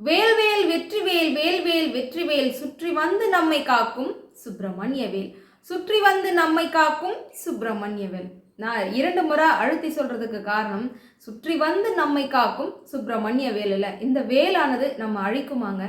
வேல்வேல் வெற்றிவேல் வேல்வேல் வெற்றிவேல் சுற்றி வந்து நம்மை காக்கும் சுப்பிரமணிய வேல். சுற்றி வந்து நம்மை காக்கும் சுப்பிரமணிய வேல். நான் இரண்டு முறை அழுத்தி சொல்றதுக்கு காரணம் சுற்றி வந்து நம்மை காக்கும் சுப்பிரமணிய வேலில் இந்த வேலானது நம்ம அழிக்குமாங்க.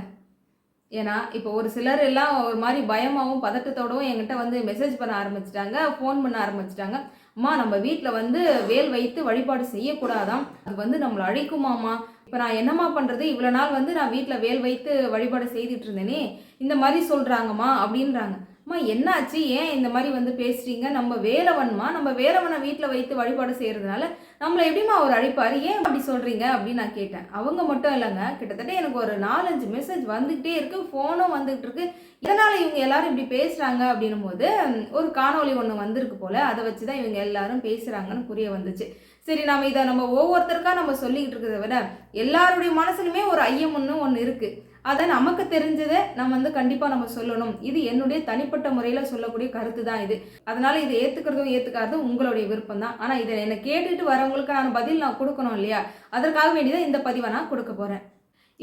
ஏன்னா இப்போ ஒரு சிலர் எல்லாம் ஒரு மாதிரி பயமாகவும் பதட்டத்தோடவும் என்கிட்ட வந்து மெசேஜ் பண்ண ஆரம்பிச்சிட்டாங்க ஃபோன் பண்ண ஆரம்பிச்சிட்டாங்க. அம்மா நம்ம வீட்டில் வந்து வேல் வைத்து வழிபாடு செய்யக்கூடாதாம். அது வந்து நம்மளை அழைக்குமாம்மா. இப்போ நான் என்னம்மா பண்ணுறது இவ்வளோ நாள் வந்து நான் வீட்டில் வேல் வைத்து வழிபாடு செய்துட்டு இருந்தேனே. இந்த மாதிரி சொல்கிறாங்கம்மா அப்படின்றாங்க. அம்மா என்னாச்சு? ஏன் இந்த மாதிரி வந்து பேசுகிறீங்க நம்ம வேலவன்மா நம்ம வேலவனை வீட்டில் வைத்து வழிபாடு செய்கிறதுனால நம்மளை எப்படிம்மா அவர் அழைப்பார்? ஏன் அப்படி சொல்கிறீங்க அப்படின்னு நான் கேட்டேன். அவங்க மட்டும் இல்லைங்க. கிட்டத்தட்ட எனக்கு ஒரு நாலஞ்சு மெசேஜ் வந்துக்கிட்டே இருக்குது ஃபோனும் வந்துகிட்டு இருக்கு. இதனால் இவங்க எல்லாரும் இப்படி பேசுகிறாங்க அப்படின்னும் போது ஒரு காணொளி ஒன்று வந்திருக்கு போல். அதை வச்சு தான் இவங்க எல்லாரும் பேசுகிறாங்கன்னு புரிய வந்துச்சு. சரி நம்ம இதை நம்ம ஒவ்வொருத்தருக்காக நம்ம சொல்லிக்கிட்டு இருக்கிறத விட எல்லாருடைய மனசுலுமே ஒரு ஐயம் ஒன்று ஒன்று இருக்குது அதை நமக்கு தெரிஞ்சதை நம்ம வந்து கண்டிப்பாக நம்ம சொல்லணும். இது என்னுடைய தனிப்பட்ட முறையில் சொல்லக்கூடிய கருத்து தான் இது. அதனால் இதை ஏற்றுக்கிறதும் ஏற்றுக்காததும் உங்களுடைய விருப்பம் தான் ஆனால் இதை என்னை கேட்டுட்டு வரவங்களுக்கான பதில் நான் கொடுக்கணும் இல்லையா? அதற்காக வேண்டியதான் இந்த பதிவை நான் கொடுக்க போகிறேன்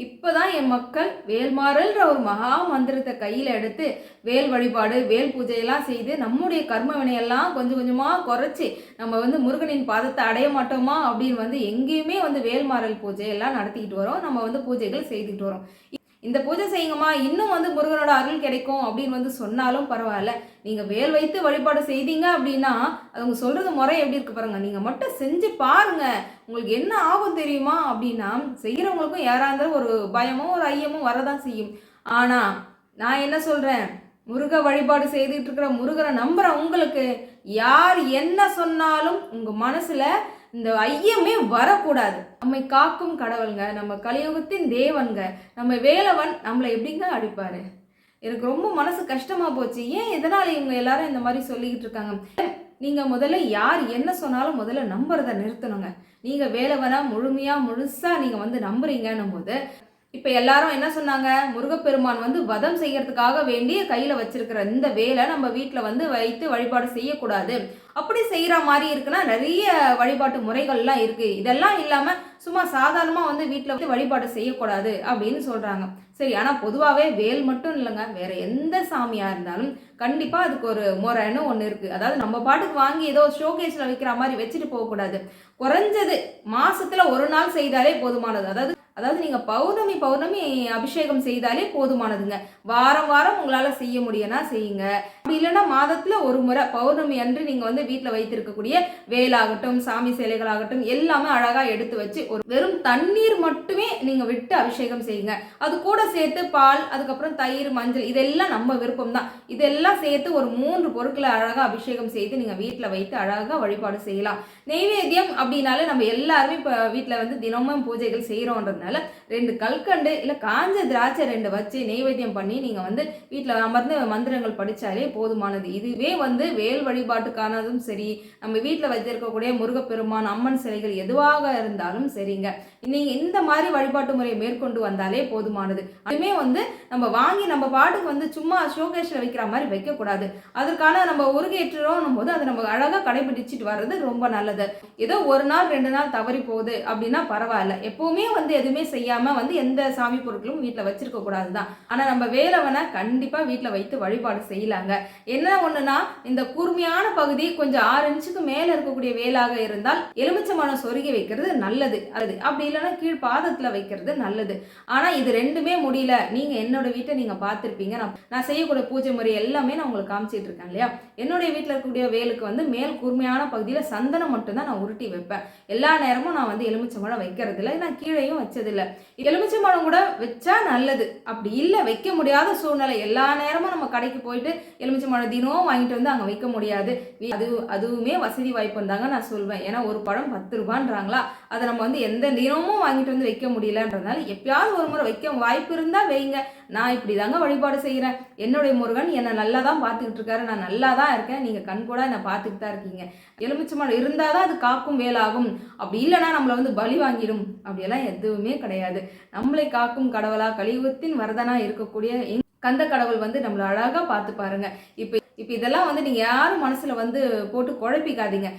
இப்போதான் என் மக்கள் வேல்மாறல்ன்ற ஒரு மகா மந்திரத்தை கையில் எடுத்து வேல் வழிபாடு வேல் பூஜையெல்லாம் செய்து நம்முடைய கர்ம வினையெல்லாம் கொஞ்சம் கொஞ்சமாக குறைச்சி நம்ம வந்து முருகனின் பாதத்தை அடைய மாட்டோமா அப்படின்னு வந்து எங்கேயுமே வந்து வேல்மாறல் பூஜையெல்லாம் நடத்திக்கிட்டு வரோம். நம்ம வந்து பூஜைகள் செய்துக்கிட்டு வரோம். இந்த பூஜை செய்யுங்கம்மா இன்னும் வந்து முருகனோட அருள் கிடைக்கும் அப்படின்னு வந்து சொன்னாலும் பரவாயில்ல. நீங்கள் வேல் வைத்து வழிபாடு செய்தீங்க அப்படின்னா அது அவங்க சொல்கிறது முறை எப்படி இருக்கு பாருங்க. நீங்கள் மட்டும் செஞ்சு பாருங்க. உங்களுக்கு என்ன ஆகும் தெரியுமா அப்படின்னா செய்கிறவங்களுக்கும் யாராக இருந்தாலும் ஒரு பயமும் ஒரு ஐயமும் வரதான் செய்யும். ஆனால் நான் என்ன சொல்கிறேன் முருக வழிபாடு செய்துட்டு இருக்கிற முருகனை நம்புற உங்களுக்கு யார் என்ன சொன்னாலும் உங்கள் மனசில் இந்த ஐயமே வரக்கூடாது. நம்மை காக்கும் கடவுளுங்க நம்ம கலியுகத்தின் தேவன்க நம்ம வேலவன் நம்மளை எப்படிங்க அடிப்பாரு? எனக்கு ரொம்ப மனசு கஷ்டமா போச்சு. ஏன் எதனால இவங்க எல்லாரும் இந்த மாதிரி சொல்லிக்கிட்டு இருக்காங்க? நீங்க முதல்ல யார் என்ன சொன்னாலும் முதல்ல நம்புறத நிறுத்தணுங்க. நீங்க வேலவனா முழுமையா முழுசா நீங்க வந்து நம்புறீங்கன்னும் போது இப்போ எல்லாரும் என்ன சொன்னாங்க? முருகப்பெருமான் வந்து வதம் செய்யறதுக்காக வேண்டி கையில வச்சிருக்கிற இந்த வேலை நம்ம வீட்டில் வந்து வைத்து வழிபாடு செய்யக்கூடாது. அப்படி செய்கிற மாதிரி இருக்குன்னா நிறைய வழிபாட்டு முறைகள்லாம் இருக்கு. இதெல்லாம் இல்லாமல் சும்மா சாதாரணமாக வந்து வீட்டில் வந்து வழிபாடு செய்யக்கூடாது அப்படின்னு சொல்கிறாங்க சரி ஆனால் பொதுவாகவே வேல் மட்டும் இல்லைங்க. வேற எந்த சாமியாக இருந்தாலும் கண்டிப்பாக அதுக்கு ஒரு முறைன்னு ஒன்று இருக்குது அதாவது நம்ம பாட்டுக்கு வாங்கி ஏதோ ஷோகேஸில் வைக்கிற மாதிரி வச்சுட்டு போகக்கூடாது. குறைஞ்சது மாதத்தில் ஒரு நாள் செய்தாலே போதுமானது. அதாவது அதாவது நீங்கள் பௌர்ணமி பௌர்ணமி அபிஷேகம் செய்தாலே போதுமானதுங்க. வாரம் வாரம் உங்களால் செய்ய முடியும்னா செய்யுங்க. அப்படி இல்லைன்னா மாதத்தில் ஒரு முறை பௌர்ணமி அன்று நீங்கள் வந்து வீட்டில் வைத்திருக்கக்கூடிய வேலாகட்டும் சாமி சிலைகளாகட்டும் எல்லாமே அழகாக எடுத்து வச்சு ஒரு வெறும் தண்ணீர் மட்டுமே நீங்கள் விட்டு அபிஷேகம் செய்யுங்க. அது கூட சேர்த்து பால் அதுக்கப்புறம் தயிர் மஞ்சள் இதெல்லாம் நம்ம விருப்பம் தான் இதெல்லாம் சேர்த்து ஒரு மூன்று பொருட்களை அழகாக அபிஷேகம் செய்து நீங்கள் வீட்டில் வைத்து அழகாக வழிபாடு செய்யலாம். நெய்வேத்தியம் அப்படின்னாலே நம்ம எல்லாருமே இப்போ வீட்டில் வந்து தினமும் பூஜைகள் அதனால ரெண்டு கல்கண்டு இல்லை காஞ்ச திராட்சை ரெண்டு வச்சு நெய்வேத்தியம் பண்ணி நீங்கள் வந்து வீட்டில் அமர்ந்து மந்திரங்கள் படித்தாலே போதுமானது. இதுவே வந்து வேல் வழிபாட்டுக்கானதும் சரி நம்ம வீட்டில் வைத்திருக்கக்கூடிய முருகப்பெருமான் அம்மன் சிலைகள் எதுவாக இருந்தாலும் சரிங்க. நீங்கள் இந்த மாதிரி வழிபாட்டு முறையை மேற்கொண்டு வந்தாலே போதுமானது. அதுவுமே வந்து நம்ம வாங்கி நம்ம பாட்டுக்கு வந்து சும்மா ஷோகேஷில் வைக்கிற மாதிரி வைக்கக்கூடாது. அதற்கான நம்ம உருகேற்றுறோம் போது அதை நம்ம அழகாக கடைபிடிச்சிட்டு வர்றது ரொம்ப நல்லது. ஏதோ ஒரு நாள் ரெண்டு நாள் தவறி போகுது அப்படின்னா பரவாயில்ல. எப்பவுமே வந்து எதுவுமே செய்யாமல் வந்து எந்த சாமி பொருட்களும் வீட்டில் வச்சிருக்க கூடாது தான் ஆனால் நம்ம வேலவனை கண்டிப்பாக வீட்டில் வைத்து வழிபாடு செய்யலாங்க. என்ன ஒன்றுனா இந்த கூர்மையான பகுதி கொஞ்சம் ஆறு இன்ச்சுக்கு மேலே இருக்கக்கூடிய வேலாக இருந்தால் எலுமிச்சம்பழம் சொருகி வைக்கிறது நல்லது. அது அப்படி இல்லைன்னா கீழ் பாதத்தில் வைக்கிறது நல்லது. ஆனால் இது ரெண்டுமே முடியல. நீங்கள் என்னோட வீட்டை நீங்கள் பார்த்துருப்பீங்க. நான் நான் செய்யக்கூடிய பூஜை முறை எல்லாமே நான் உங்களுக்கு காமிச்சிட்டு இருக்கேன் இல்லையா? என்னுடைய வீட்டில் இருக்கக்கூடிய வேலுக்கு வந்து மேல் கூர்மையான பகுதியில் சந்தனம் மட்டும்தான் நான் உருட்டி வைப்பேன். எல்லா நேரமும் நான் வந்து எலுமிச்சம்பழம் வைக்கிறது இல்லை நான் கீழேயும் வச்சதில்லை. எலுமிச்சம்பழம் கூட வச்சா நல்லது. அப்படி இல்லை வைக்க முடியாத சூழ்நிலை. எல்லா நேரமும் நம்ம கடைக்கு போயிட்டு எலுமிச்சம்பழம் தினமும் வாங்கிட்டு வந்து அங்கே வைக்க முடியாது. அது அதுவுமே வசதி வாய்ப்பு தாங்க நான் சொல்வேன். ஏன்னா ஒரு பழம் பத்து ரூபான்றாங்களா? அதை நம்ம வந்து எந்த தினமும் வாங்கிட்டு வந்து வைக்க முடியலன்றதுனால எப்பயாவது ஒரு முறை வைக்க வாய்ப்பு இருந்தால் வைங்க. நான் இப்படி தாங்க வழிபாடு செய்கிறேன் என்னுடைய முருகன் என்னை நல்லா தான் பார்த்துக்கிட்டு இருக்காரு. நான் நல்லா தான் இருக்கேன். நீங்கள் கண் கூட என்னை பார்த்துக்கிட்டு தான் இருக்கீங்க. எலுமிச்சம்பழம் இருந்தால் தான் அது காக்கும் வேலாகும். அப்படி இல்லைன்னா நம்மளை வந்து பலி வாங்கிடும் அப்படியெல்லாம் எதுவுமே கிடையாது. நம்மளை காக்கும் கடவுளா கலியுகத்தின் வரதனா இருக்கக்கூடிய கந்த கடவுள் வந்து நம்மளை அழகா பார்த்து பாருங்க. இப்போ இப்போ இதெல்லாம் வந்து நீங்கள் யாரும் மனசுல வந்து போட்டு குழப்பிக்காதீங்க.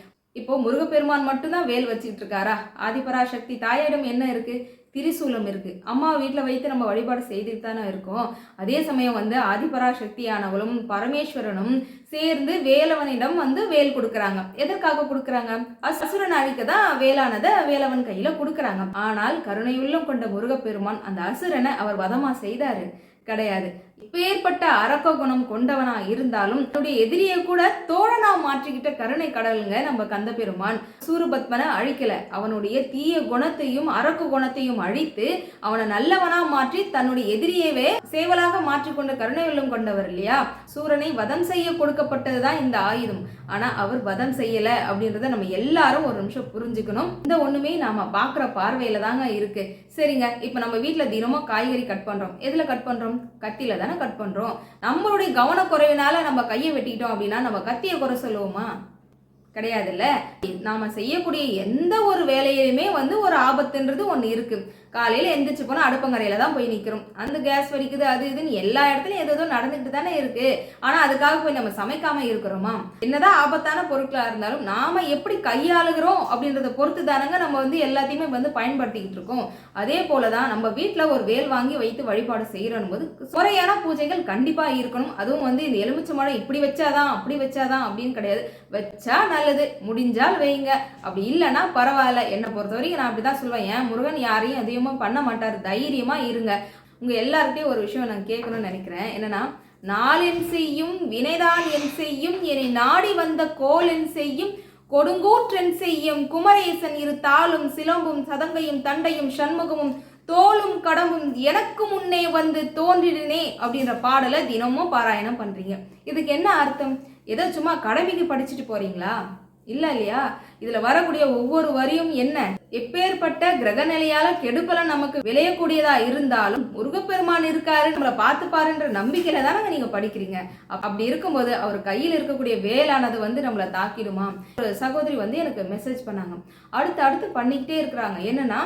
இப்போ முருகப்பெருமான் மட்டும்தான் வேல் வச்சுக்கிட்டு இருக்காரா? ஆதிபராசக்தி தாயிடம் என்ன இருக்கு? திரிசூலம் இருக்குது அம்மா வீட்டில் வைத்து நம்ம வழிபாடு செய்துட்டு தானே இருக்கோம். அதே சமயம் வந்து ஆதிபராசக்தியானவளும் பரமேஸ்வரனும் சேர்ந்து வேலவனிடம் வந்து வேல் கொடுக்குறாங்க. எதற்காக கொடுக்குறாங்க? அசுரன் அழிக்க தான் வேலானதை வேலவன் கையில கொடுக்குறாங்க. ஆனால் கருணையுள்ளம் கொண்ட முருகப்பெருமான் அந்த அசுரனை அவர் வதமா செய்தாரு. கிடையாது. இப்பேற்பட்ட அரக்க குணம் கொண்டவனா இருந்தாலும் தன்னுடைய எதிரியை கூட தோழனா மாற்றிக்கிட்ட கருணை கடலுங்க நம்ம கந்த பெருமான் சூரபத்மனை அழிக்கல. அவனுடைய தீய குணத்தையும் அரக்க குணத்தையும் அழித்து அவனை நல்லவனா மாற்றி தன்னுடைய எதிரியவே சேவலாக மாற்றிக்கொண்ட கருணை உள்ளம் கொண்டவர் இல்லையா? சூரனை வதம் செய்ய கொடுக்கப்பட்டதுதான் இந்த ஆயுதம். ஆனா அவர் வதம் செய்யல அப்படின்றத நம்ம எல்லாரும் ஒரு நிமிஷம் புரிஞ்சுக்கணும். இந்த ஒண்ணுமே நாம பாக்குற பார்வையில தாங்க இருக்கு. சரிங்க இப்ப நம்ம வீட்டுல தினமும் காய்கறி கட் பண்றோம். எதுல கட் பண்றோம்? கத்தியில தான். கட் பண்ணுறோம் நம்மளுடைய கவனக்குறைவினால நம்ம கையை வெட்டிக்கிட்டோம் அப்படின்னா நம்ம கத்தியை குறை சொல்லுவோமா? கிடையாதுல்ல. நாம செய்யக்கூடிய எந்த ஒரு வேலையிலுமே வந்து ஒரு ஆபத்துன்றது ஒன்று இருக்கு. காலையில் எந்திரிச்சு போனால் அடுப்பங்கரையில் தான் போய் நிற்கிறோம் அந்த கேஸ் வலிக்குது அது இதுன்னு எல்லா இடத்துலையும் எது எதோ நடந்துக்கிட்டு தானே இருக்குது ஆனால் அதுக்காக போய் நம்ம சமைக்காமல் இருக்கிறோமா? என்னதான் ஆபத்தான பொருட்களாக இருந்தாலும் நாம் எப்படி கையாளுகிறோம் அப்படின்றத பொறுத்து தானங்க நம்ம வந்து எல்லாத்தையுமே வந்து பயன்படுத்திக்கிட்டு இருக்கோம். அதே போல தான் நம்ம வீட்டில் ஒரு வேல் வாங்கி வைத்து வழிபாடு செய்கிறோம் போது முறையான பூஜைகள் கண்டிப்பாக இருக்கணும். அதுவும் வந்து இந்த எலுமிச்சை மழை இப்படி வச்சாதான் அப்படி வச்சாதான் அப்படின்னு கிடையாது. வச்சா நல்லது முடிஞ்சால் வைங்க அப்படி இல்லைன்னா பரவாயில்ல. என்னை பொறுத்த வரைக்கும் நான் அப்படி தான் சொல்லுவேன் ஏன் முருகன் யாரையும் அதிகமாக பண்ண மாட்டார். தைரியமாக இருங்க. உங்கள் எல்லார்கிட்டையும் ஒரு விஷயம் நான் கேட்கணும்னு நினைக்கிறேன். என்னன்னா நாளென் செய்யும் வினைதான் என் செய்யும். என்னை நாடி வந்த கோல் என் செய்யும். கொடுங்கூற்றன் செய்யும். குமரேசன் இரு தாளும் சிலம்பும் சதங்கையும் தண்டையும் சண்முகமும் தோளும் கடம்பும் எனக்கு முன்னே வந்து தோன்றினே அப்படின்ற பாடலை தினமும் பாராயணம் பண்றீங்க. இதுக்கு என்ன அர்த்தம்? ஏதோ சும்மா கடமைக்கு படிச்சுட்டு போறீங்களா? இல்ல இல்லையா? இதுல வரக்கூடிய ஒவ்வொரு வரியும் என்ன? எப்பேற்பட்ட கிரக நிலையால கெடுப்பலம் நமக்கு விளையக்கூடியதா இருந்தாலும் முருகப்பெருமான் இருக்காரு நம்மளை பார்த்துப்பாருன்ற நம்பிக்கையில தானே நீங்க படிக்கிறீங்க. அப்படி இருக்கும்போது அவர் கையில் இருக்கக்கூடிய வேலானது வந்து நம்மளை தாக்கிடுமா? ஒரு சகோதரி வந்து எனக்கு மெசேஜ் பண்ணாங்க. அடுத்து அடுத்து பண்ணிக்கிட்டே இருக்கிறாங்க. என்னன்னா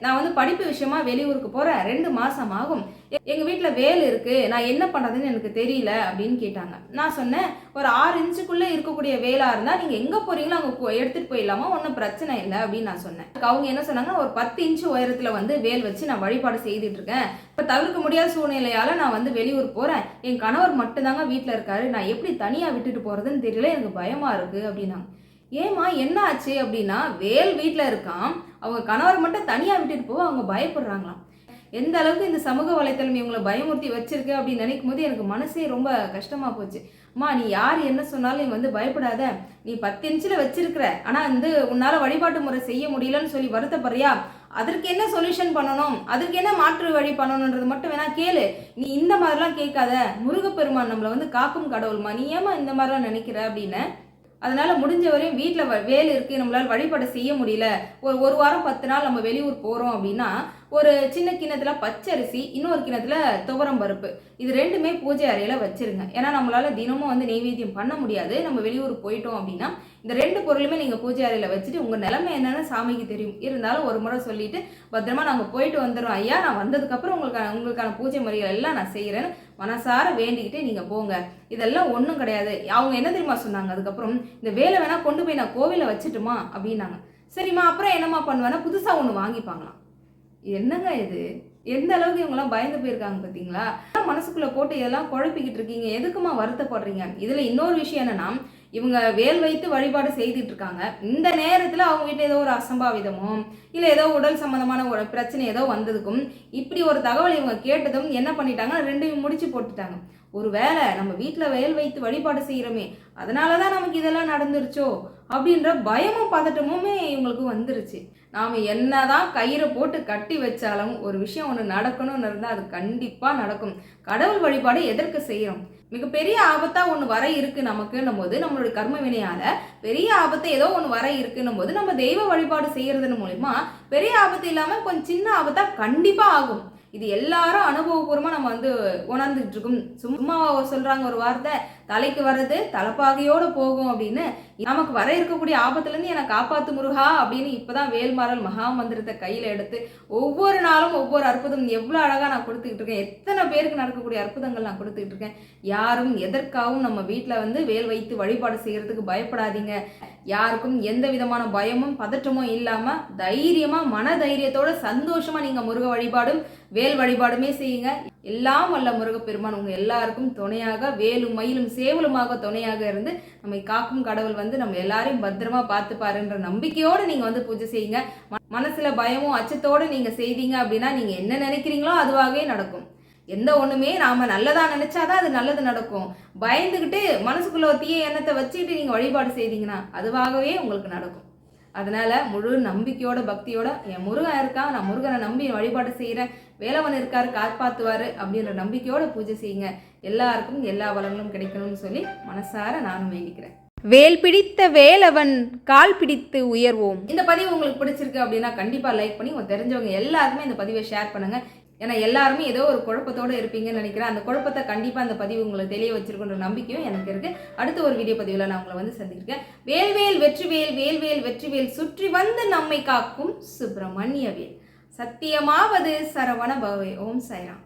நான் வந்து படிப்பு விஷயமா வெளியூருக்கு போறேன். ரெண்டு மாசம் ஆகும். எங்க வீட்டுல வேல் இருக்கு. நான் என்ன பண்றதுன்னு எனக்கு தெரியல அப்படின்னு கேட்டாங்க. நான் சொன்னேன் ஒரு ஆறு இன்ச்சுக்குள்ள இருக்கக்கூடிய வேலா இருந்தா நீங்க எங்க போறீங்களோ அங்க எடுத்துட்டு போயிடலாமா? ஒன்றும் பிரச்சனை இல்லை. அப்படின்னு நான் சொன்னேன். அவங்க என்ன சொன்னாங்க ஒரு பத்து இன்ச்சு உயரத்துல வந்து வேல் வச்சு நான் வழிபாடு செய்துட்டு இருக்கேன் இப்ப தவிர்க்க முடியாத சூழ்நிலையால நான் வந்து வெளியூர் போறேன். என் கணவர் மட்டும்தாங்க வீட்டில் இருக்காரு. நான் எப்படி தனியா விட்டுட்டு போறதுன்னு தெரியல. எனக்கு பயமா இருக்கு அப்படின்னாங்க. ஏமா என்ன ஆச்சு அப்படின்னா வேல் வீட்டில் இருக்கான் அவங்க கணவர் மட்டும் தனியா விட்டுட்டு போக அவங்க பயப்படுறாங்களாம். எந்த அளவுக்கு இந்த சமூக வலைத்தளம் இவங்களை பயமுறுத்தி வச்சிருக்கு அப்படின்னு நினைக்கும் போது எனக்கு மனசே ரொம்ப கஷ்டமா போச்சு. அம்மா நீ யார் என்ன சொன்னாலும் நீ வந்து பயப்படாத. நீ பத்து இன்ச்சில் வச்சிருக்கிற. ஆனால் வந்து உன்னால் வழிபாட்டு முறை செய்ய முடியலன்னு சொல்லி வருத்தப்படுறியா? அதற்கு என்ன சொல்யூஷன் பண்ணணும்? அதற்கு என்ன மாற்று வழி பண்ணணுன்றது மட்டும் வேணா கேளு. நீ இந்த மாதிரிலாம் கேட்காத. முருகப்பெருமான் நம்மளை வந்து காக்கும் கடவுள்மா. நீ ஏமா இந்த மாதிரிலாம் நினைக்கிற அப்படின்னு? அதனால முடிஞ்ச வரையும் வீட்டில் வேலை இருக்கு. நம்மளால் வழிபாடு செய்ய முடியல. ஒரு ஒரு வாரம் பத்து நாள் நம்ம வெளியூர் போகிறோம் அப்படின்னா ஒரு சின்ன கிணத்துல பச்சரிசி இன்னொரு கிணத்துல துவரம் பருப்பு. இது ரெண்டுமே பூஜை அறையில வச்சிருங்க. ஏன்னா நம்மளால தினமும் வந்து நெய்வேத்தியம் பண்ண முடியாது. நம்ம வெளியூர் போயிட்டோம் அப்படின்னா இந்த ரெண்டு பொருளுமே நீங்க பூஜை அறையில வச்சுட்டு உங்க நிலைமை என்னன்னு சாமிக்கு தெரியும். இருந்தாலும் ஒரு முறை சொல்லிட்டு பத்திரமா நாங்க போயிட்டு வந்துடுறோம். ஐயா நான் வந்ததுக்கு அப்புறம் உங்களுக்கான உங்களுக்கான பூஜை முறைகள் எல்லாம் நான் செய்யறேன்னு மனசார வேண்டிக்கிட்டே நீங்க போங்க. இதெல்லாம் ஒன்றும் கிடையாது. அவங்க என்ன தெரியுமா சொன்னாங்க? அதுக்கப்புறம் இந்த வேலை வேணா கொண்டு போய் நான் கோவில வச்சுட்டுமா? அப்படின்னாங்க. சரிம்மா அப்புறம் என்னம்மா பண்ணுவேன்னா புதுசா ஒன்று வாங்கிப்பாங்களாம். என்னங்க இது? எந்த அளவுக்கு இவங்கெல்லாம் பயந்து போயிருக்காங்க பார்த்தீங்களா? மனசுக்குள்ள போட்டு இதெல்லாம் குழப்பிக்கிட்டு இருக்கீங்க. எதுக்குமா வருத்தப்படுறீங்க? இதுல இன்னொரு விஷயம் என்னன்னா இவங்க வேல் வைத்து வழிபாடு செய்துட்டு இருக்காங்க இந்த நேரத்தில் அவங்க வீட்டில் ஏதோ ஒரு அசம்பாவிதமோ இல்லை ஏதோ உடல் சம்மந்தமான ஒரு பிரச்சனை ஏதோ வந்ததுக்கும் இப்படி ஒரு தகவல் இவங்க கேட்டதும் என்ன பண்ணிட்டாங்க ரெண்டையும் முடிச்சு போட்டுட்டாங்க. ஒரு வேலை நம்ம வீட்டில் வேல் வைத்து வழிபாடு செய்கிறோமே அதனால தான் நமக்கு இதெல்லாம் நடந்துருச்சோ அப்படின்ற பயமும் பதட்டமுமே இவங்களுக்கு வந்துருச்சு. நாம் என்னதான் கயிறை போட்டு கட்டி வச்சாலும் ஒரு விஷயம் ஒன்று நடக்கணும்னு இருந்தால் அது கண்டிப்பாக நடக்கும். கடவுள் வழிபாடு எதற்கு செய்கிறோம் மிகப்பெரிய ஆபத்தா ஒன்று வர இருக்குது நமக்குன்னும் போது நம்மளுடைய கர்ம வினையால பெரிய ஆபத்து ஏதோ ஒன்று வர இருக்குன்னும் போது நம்ம தெய்வ வழிபாடு செய்யறதன் மூலிமா பெரிய ஆபத்து இல்லாம கொஞ்சம் சின்ன ஆபத்தா கண்டிப்பா ஆகும். இது எல்லாரும் அனுபவபூர்வமா நம்ம வந்து உணர்ந்துட்டு இருக்கோம். சும்மா சொல்றாங்க ஒரு வார்த்தை தலைக்கு வர்றது தலைப்பாகையோடு போகும் அப்படின்னு நமக்கு வர இருக்கக்கூடிய ஆபத்துலேருந்து என்னை காப்பாத்து முருகா அப்படின்னு இப்பதான் வேல்மாறல் மகா மந்திரத்தை கையில் எடுத்து ஒவ்வொரு நாளும் ஒவ்வொரு அற்புதம் எவ்வளோ அழகாக நான் கொடுத்துக்கிட்டு இருக்கேன். எத்தனை பேருக்கு நடக்கக்கூடிய அற்புதங்கள் நான் கொடுத்துக்கிட்டு இருக்கேன். யாரும் எதற்காகவும் நம்ம வீட்டில் வந்து வேல் வைத்து வழிபாடு செய்கிறதுக்கு பயப்படாதீங்க. யாருக்கும் எந்த விதமான பயமும் பதற்றமும் இல்லாமல் தைரியமாக மன தைரியத்தோட சந்தோஷமாக நீங்கள் முருக வழிபாடும் வேல் வழிபாடுமே செய்யுங்க. எல்லாம் வல்ல முருகப்பெருமான் உங்கள் எல்லாருக்கும் துணையாக வேலும் மயிலும் சேவலுமாக துணையாக இருந்து நம்மை காக்கும் கடவுள் வந்து நம்ம எல்லாரையும் பத்திரமா பார்த்துப்பாருன்ற நம்பிக்கையோடு நீங்கள் வந்து பூஜை செய்யுங்க. ம- மனசுல பயமும் அச்சத்தோடு நீங்கள் செய்தீங்க அப்படின்னா நீங்கள் என்ன நினைக்கிறீங்களோ அதுவாகவே நடக்கும். எந்த ஒண்ணுமே நாம நல்லதா நினைச்சாதான் அது நல்லது நடக்கும். பயந்துக்கிட்டு மனசுக்குள்ள ஒரு தீய எண்ணத்தை வச்சுக்கிட்டு நீங்க வழிபாடு செய்தீங்கன்னா அதுவாகவே உங்களுக்கு நடக்கும். அதனால முழு நம்பிக்கையோட பக்தியோட என் முருகன் இருக்கான் நான் முருகனை நம்பி வழிபாடு செய்கிறேன் வேலவன் இருக்காரு காப்பாத்துவாரு அப்படின்ற நம்பிக்கையோட பூஜை செய்யுங்க. எல்லாருக்கும் எல்லா வளங்களும் கிடைக்கணும்னு சொல்லி மனசார நானும் வேண்டிக்கிறேன். வேல் பிடித்த வேலவன் கால் பிடித்து உயர்வோம். இந்த பதிவு உங்களுக்கு பிடிச்சிருக்கு அப்படின்னா கண்டிப்பா லைக் பண்ணி உங்க தெரிஞ்சவங்க எல்லாருக்குமே இந்த பதிவை ஷேர் பண்ணுங்க. ஏன்னா எல்லாருமே ஏதோ ஒரு குழப்பத்தோடு இருப்பீங்கன்னு நினைக்கிறேன். அந்த குழப்பத்தை கண்டிப்பாக அந்த பதிவு உங்களை தெளிய வச்சிருக்கின்ற நம்பிக்கையும் எனக்கு இருக்கு. அடுத்த ஒரு வீடியோ பதிவில் நான் உங்களை வந்து சந்திக்கிறேன். வேல்வேல் வெற்றிவேல் வேல்வேல் வெற்றிவேல் சுற்றி வந்து நம்மை காக்கும் சுப்பிரமணியவேல் சத்தியமாவது சரவண பவே ஓம் சைராம்